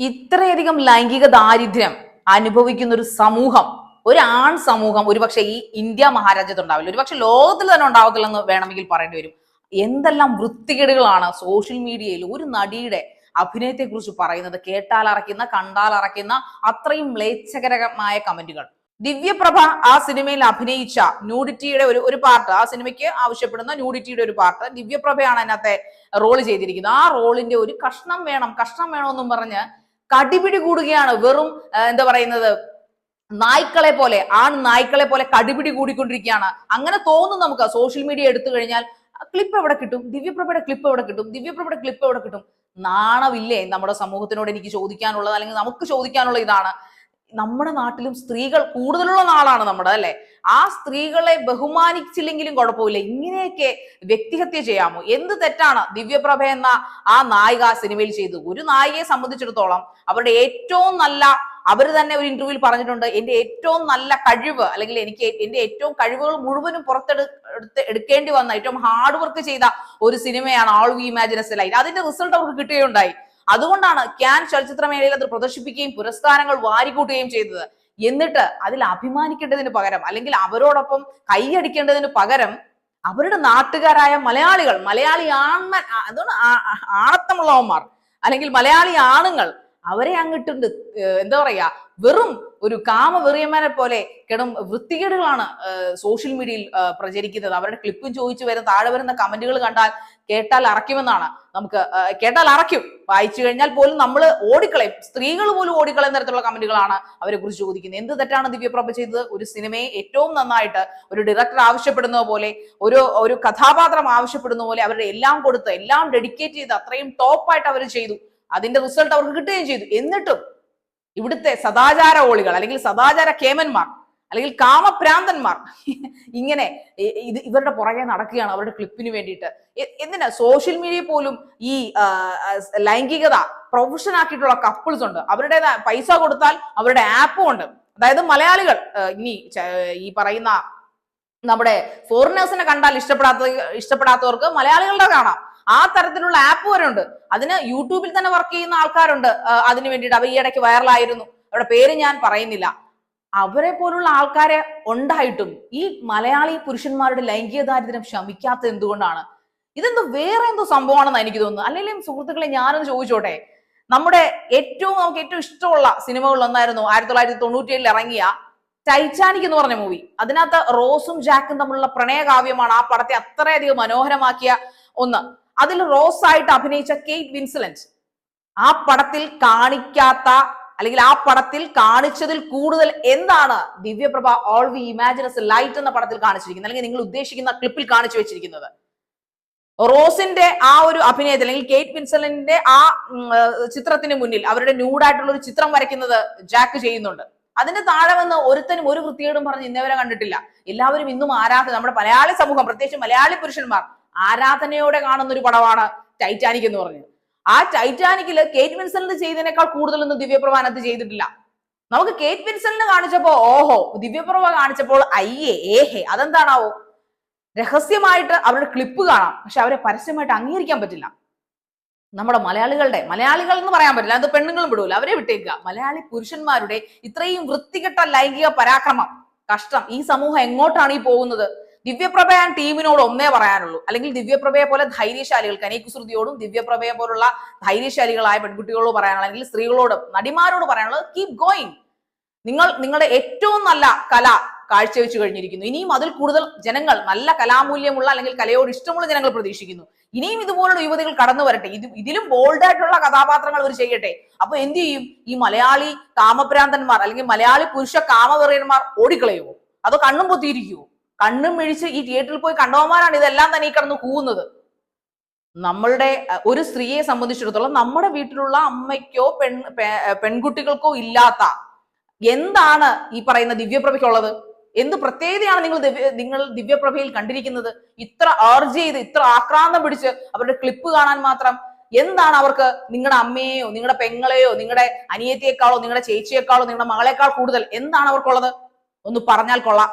ഇത്രയധികം ലൈംഗിക ദാരിദ്ര്യം അനുഭവിക്കുന്ന ഒരു സമൂഹം ഒരു ആൺ സമൂഹം ഒരുപക്ഷെ ഈ ഇന്ത്യ മഹാരാജ്യത്ത് ഉണ്ടാവില്ല ഒരുപക്ഷെ ലോകത്തിൽ തന്നെ ഉണ്ടാവത്തില്ലെന്ന് വേണമെങ്കിൽ പറയേണ്ടി വരും. എന്തെല്ലാം വൃത്തികേടുകളാണ് സോഷ്യൽ മീഡിയയിൽ ഒരു നടിയുടെ അഭിനയത്തെ കുറിച്ച് പറയുന്നത് കേട്ടാൽ അറയ്ക്കുന്ന കണ്ടാൽ അറയ്ക്കുന്ന അത്രയും മ്ലേച്ഛകരമായ കമന്റുകൾ. ദിവ്യപ്രഭ ആ സിനിമയിൽ അഭിനയിച്ച ന്യൂഡിറ്റിയുടെ ഒരു ഒരു പാർട്ട് ആ സിനിമയ്ക്ക് ആവശ്യപ്പെടുന്ന ന്യൂഡിറ്റിയുടെ ഒരു പാർട്ട് ദിവ്യപ്രഭയാണ് അതിനകത്തെ റോൾ ചെയ്തിരിക്കുന്നത്. ആ റോളിന്റെ ഒരു കഷ്ണം വേണം കഷ്ണം വേണമെന്നും പറഞ്ഞ് കടിപിടി കൂടുകയാണ്. വെറും എന്താ പറയുന്നത് നായ്ക്കളെ പോലെ ആൺ നായ്ക്കളെ പോലെ കടിപിടി കൂടിക്കൊണ്ടിരിക്കുകയാണ്. അങ്ങനെ തോന്നും നമുക്ക്. സോഷ്യൽ മീഡിയ എടുത്തു കഴിഞ്ഞാൽ ക്ലിപ്പ് എവിടെ കിട്ടും? ദിവ്യപ്രഭയുടെ ക്ലിപ്പ് എവിടെ കിട്ടും? ദിവ്യപ്രഭയുടെ ക്ലിപ്പ് എവിടെ കിട്ടും? നാണമില്ലേ നമ്മുടെ സമൂഹത്തിനോട് എനിക്ക് ചോദിക്കാനുള്ളത്? അല്ലെങ്കിൽ നമുക്ക് ചോദിക്കാനുള്ള ഇതാണ്. നമ്മുടെ നാട്ടിലും സ്ത്രീകൾ കൂടുതലുള്ള നാളാണ് നമ്മുടെ അല്ലെ? ആ സ്ത്രീകളെ ബഹുമാനിച്ചില്ലെങ്കിലും കുഴപ്പമില്ല. ഇങ്ങനെയൊക്കെ വ്യക്തിഹത്യ ചെയ്യാമോ? എന്ത് തെറ്റാണ് ദിവ്യപ്രഭ എന്ന ആ നായിക സിനിമയിൽ ചെയ്തു ഒരു നായികയെ സംബന്ധിച്ചിടത്തോളം അവരുടെ ഏറ്റവും നല്ല അവർ തന്നെ ഒരു ഇന്റർവ്യൂവിൽ പറഞ്ഞിട്ടുണ്ട് എന്റെ ഏറ്റവും നല്ല കഴിവ് അല്ലെങ്കിൽ എനിക്ക് എന്റെ ഏറ്റവും കഴിവുകൾ മുഴുവനും പുറത്തെടു എടുക്കേണ്ടി വന്ന ഏറ്റവും ഹാർഡ് വർക്ക് ചെയ്ത ഒരു സിനിമയാണ് all we imagine as light അതിന്റെ റിസൾട്ട് അവർക്ക് കിട്ടുകയുണ്ടായി. അതുകൊണ്ടാണ് ക്യാൻ ചലച്ചിത്ര മേളയിൽ അത് പ്രദർശിപ്പിക്കുകയും പുരസ്കാരങ്ങൾ വാരിക്കൂട്ടുകയും ചെയ്തത്. എന്നിട്ട് അതിൽ അഭിമാനിക്കേണ്ടതിന് പകരം അല്ലെങ്കിൽ അവരോടൊപ്പം കൈയടിക്കേണ്ടതിന് പകരം അവരുടെ നാട്ടുകാരായ മലയാളികൾ മലയാളി ആൺമൻ ആ, അതുകൊണ്ട് ആണത്തമുള്ളവന്മാർ അല്ലെങ്കിൽ മലയാളി ആണുങ്ങൾ അവരെ അങ്ങിട്ടുണ്ട് എന്താ പറയാ വെറും ഒരു കാമ കാമവെറിയന്മാരെ പോലെ കിടം വൃത്തികേടുകളാണ് സോഷ്യൽ മീഡിയയിൽ പ്രചരിക്കുന്നത്. അവരുടെ ക്ലിപ്പും ചോദിച്ചു വരുന്ന താഴെ വരുന്ന കമന്റുകൾ കണ്ടാൽ കേട്ടാൽ അറയ്ക്കുമെന്നാണ് നമുക്ക് കേട്ടാൽ അറയ്ക്കും. വായിച്ചു കഴിഞ്ഞാൽ പോലും നമ്മൾ ഓടിക്കളയും. സ്ത്രീകൾ പോലും ഓടിക്കളയുന്ന തരത്തിലുള്ള കമന്റുകളാണ് അവരെ കുറിച്ച് ചോദിക്കുന്നത്. എന്ത് തെറ്റാണ് ദിവ്യപ്രഭ ചെയ്തത്? ഒരു സിനിമയെ ഏറ്റവും നന്നായിട്ട് ഒരു ഡയറക്ടർ ആവശ്യപ്പെടുന്ന പോലെ ഒരു ഒരു കഥാപാത്രം ആവശ്യപ്പെടുന്ന പോലെ അവരുടെ എല്ലാം കൊടുത്ത് എല്ലാം ഡെഡിക്കേറ്റ് ചെയ്ത് അത്രയും ടോപ്പായിട്ട് അവർ ചെയ്തു. അതിന്റെ റിസൾട്ട് അവർക്ക് കിട്ടുകയും ചെയ്തു. എന്നിട്ടും ഇവിടുത്തെ സദാചാര ഓളികൾ അല്ലെങ്കിൽ സദാചാര കേമന്മാർ അല്ലെങ്കിൽ കാമഭ്രാന്തന്മാർ. ഇങ്ങനെ ഇത് ഇവരുടെ പുറകെ നടക്കുകയാണ് അവരുടെ ക്ലിപ്പിന് വേണ്ടിയിട്ട്. എന്തിനാ? സോഷ്യൽ മീഡിയ പോലും ഈ ലൈംഗികത പ്രൊഫഷൻ ആക്കിയിട്ടുള്ള കപ്പിൾസ് ഉണ്ട്. അവരുടെ പൈസ കൊടുത്താൽ അവരുടെ ആപ്പും ഉണ്ട്. അതായത് മലയാളികൾ ഇനി ഈ പറയുന്ന നമ്മുടെ ഫോറിനേഴ്സിനെ കണ്ടാൽ ഇഷ്ടപ്പെടാത്ത ഇഷ്ടപ്പെടാത്തവർക്ക് മലയാളികളുടെ കാണാം. ആ തരത്തിലുള്ള ആപ്പ് വരെ ഉണ്ട്. അതിന് യൂട്യൂബിൽ തന്നെ വർക്ക് ചെയ്യുന്ന ആൾക്കാരുണ്ട്. അതിന് വേണ്ടിയിട്ട് അവർ ഈ ഇടയ്ക്ക് വൈറലായിരുന്നു. അവരുടെ പേര് ഞാൻ പറയുന്നില്ല. അവരെ പോലുള്ള ആൾക്കാരെ ഉണ്ടായിട്ടും ഈ മലയാളി പുരുഷന്മാരുടെ ലൈംഗിക ദാരിദ്ര്യം ശമിക്കാത്തത് എന്തുകൊണ്ടാണ്? ഇതെന്തോ വേറെ എന്തോ സംഭവമാണെന്ന് എനിക്ക് തോന്നുന്നു അല്ലെങ്കിൽ സുഹൃത്തുക്കളെ ഞാനൊന്ന് ചോദിച്ചോട്ടെ. നമ്മുടെ ഏറ്റവും നമുക്ക് ഏറ്റവും ഇഷ്ടമുള്ള സിനിമകളിൽ ഒന്നായിരുന്നു ആയിരത്തി തൊള്ളായിരത്തി തൊണ്ണൂറ്റി ഏഴിൽ ഇറങ്ങിയ ടൈറ്റാനിക് എന്ന് പറഞ്ഞ മൂവി അതിനകത്ത് റോസും ജാക്കും തമ്മിലുള്ള പ്രണയകാവ്യമാണ് ആ പടത്തെ അത്രയധികം മനോഹരമാക്കിയ ഒന്ന്. അതിൽ റോസ് ആയിട്ട് അഭിനയിച്ച കെയ്റ്റ് വിൻസലൻസ് ആ പടത്തിൽ കാണിക്കാത്ത അല്ലെങ്കിൽ ആ പടത്തിൽ കാണിച്ചതിൽ കൂടുതൽ എന്താണ് Divyaprabha all we imagine as light എന്ന പടത്തിൽ കാണിച്ചിരിക്കുന്നത്? അല്ലെങ്കിൽ നിങ്ങൾ ഉദ്ദേശിക്കുന്ന ക്ലിപ്പിൽ കാണിച്ചു വെച്ചിരിക്കുന്നത്? റോസിന്റെ ആ ഒരു അഭിനയത്തിൽ അല്ലെങ്കിൽ കേറ്റ് വിൻസലിന്റെ ആ ചിത്രത്തിന് മുന്നിൽ അവരുടെ ന്യൂഡായിട്ടുള്ള ഒരു ചിത്രം വരയ്ക്കുന്നത് ജാക്ക് ചെയ്യുന്നുണ്ട്. അതിന്റെ താഴെ വന്ന് ഒരുത്തനും ഒരു വൃത്തികേടും പറഞ്ഞ് ഇന്നവരെ കണ്ടിട്ടില്ല. എല്ലാവരും ഇന്നും ആരാധന നമ്മുടെ മലയാളി സമൂഹം പ്രത്യേകിച്ച് മലയാളി പുരുഷന്മാർ ആരാധനയോടെ കാണുന്ന ഒരു പടമാണ് ടൈറ്റാനിക് എന്ന് പറഞ്ഞത് ആ ടൈറ്റാനിക്കിൽ കേറ്റ് വിൻസലിന് ചെയ്തതിനേക്കാൾ കൂടുതലൊന്നും ദിവ്യപ്രഭാനത്ത് ചെയ്തിട്ടില്ല. നമുക്ക് കേറ്റ് വിൻസലിന് കാണിച്ചപ്പോ ഓഹോ ദിവ്യപ്രഭ കാണിച്ചപ്പോൾ അയ്യേ ഏഹേ അതെന്താണാവോ? രഹസ്യമായിട്ട് അവരുടെ ക്ലിപ്പ് കാണാം. പക്ഷെ അവരെ പരസ്യമായിട്ട് അംഗീകരിക്കാൻ പറ്റില്ല. നമ്മുടെ മലയാളികളുടെ മലയാളികൾ എന്ന് പറയാൻ പറ്റില്ല. അത് പെണ്ണുങ്ങളും വിടൂല. അവരെ വിട്ടേക്കുക. മലയാളി പുരുഷന്മാരുടെ ഇത്രയും വൃത്തികെട്ട ലൈംഗിക പരാക്രമം കഷ്ടം ഈ സമൂഹം എങ്ങോട്ടാണ് ഈ പോകുന്നത്? ദിവ്യപ്രഭ ഞാൻ ടീമിനോട് ഒന്നേ പറയാനുള്ളൂ. അല്ലെങ്കിൽ ദിവ്യപ്രഭയെ പോലെ ധൈര്യശാലികൾ കനീകുസൃതിയോടും ദിവ്യപ്രഭയെ പോലുള്ള ധൈര്യശാലികളായ പെൺകുട്ടികളോട് പറയാനുള്ള. അല്ലെങ്കിൽ സ്ത്രീകളോട് നടിമാരോട് പറയാനുള്ളത് കീപ് ഗോയിങ് നിങ്ങൾ നിങ്ങളുടെ ഏറ്റവും നല്ല കല കാഴ്ചവെച്ചു കഴിഞ്ഞിരിക്കുന്നു. ഇനിയും അതിൽ കൂടുതൽ ജനങ്ങൾ നല്ല കലാമൂല്യമുള്ള അല്ലെങ്കിൽ കലയോട് ഇഷ്ടമുള്ള ജനങ്ങൾ പ്രതീക്ഷിക്കുന്നു. ഇനിയും ഇതുപോലുള്ള യുവതികൾ കടന്നു വരട്ടെ. ഇത് ഇതിലും ബോൾഡായിട്ടുള്ള കഥാപാത്രങ്ങൾ അവർ ചെയ്യട്ടെ. അപ്പൊ എന്ത് ചെയ്യും? ഈ മലയാളി കാമഭ്രാന്തന്മാർ അല്ലെങ്കിൽ മലയാളി പുരുഷ കാമവെറിയന്മാർ ഓടിക്കളയുമോ അതോ കണ്ണും പൊത്തിയിരിക്കുമോ കണ്ണും മിഴിച്ച് ഈ തിയേറ്ററിൽ പോയി കണ്ടവന്മാരാണ് ഇതെല്ലാം തന്നെ ഈ കിടന്ന് കൂവുന്നത്. നമ്മളുടെ ഒരു സ്ത്രീയെ സംബന്ധിച്ചിടത്തോളം നമ്മുടെ വീട്ടിലുള്ള അമ്മയ്ക്കോ പെൺ പെൺകുട്ടികൾക്കോ ഇല്ലാത്ത എന്താണ് ഈ പറയുന്ന ദിവ്യപ്രഭയ്ക്കുള്ളത്? എന്ത് പ്രത്യേകതയാണ് നിങ്ങൾ നിങ്ങൾ ദിവ്യപ്രഭയിൽ കണ്ടിരിക്കുന്നത്? ഇത്ര ആർജ് ചെയ്ത് ഇത്ര ആക്രാന്തം പിടിച്ച് അവരുടെ ക്ലിപ്പ് കാണാൻ മാത്രം എന്താണ് അവർക്ക് നിങ്ങളുടെ അമ്മയെയോ നിങ്ങളുടെ പെങ്ങളെയോ നിങ്ങളുടെ അനിയത്തിയേക്കാളോ നിങ്ങളുടെ ചേച്ചിയേക്കാളോ നിങ്ങളുടെ മകളെക്കാൾ കൂടുതൽ എന്താണ് അവർക്കുള്ളത്? ഒന്ന് പറഞ്ഞാൽ കൊള്ളാം.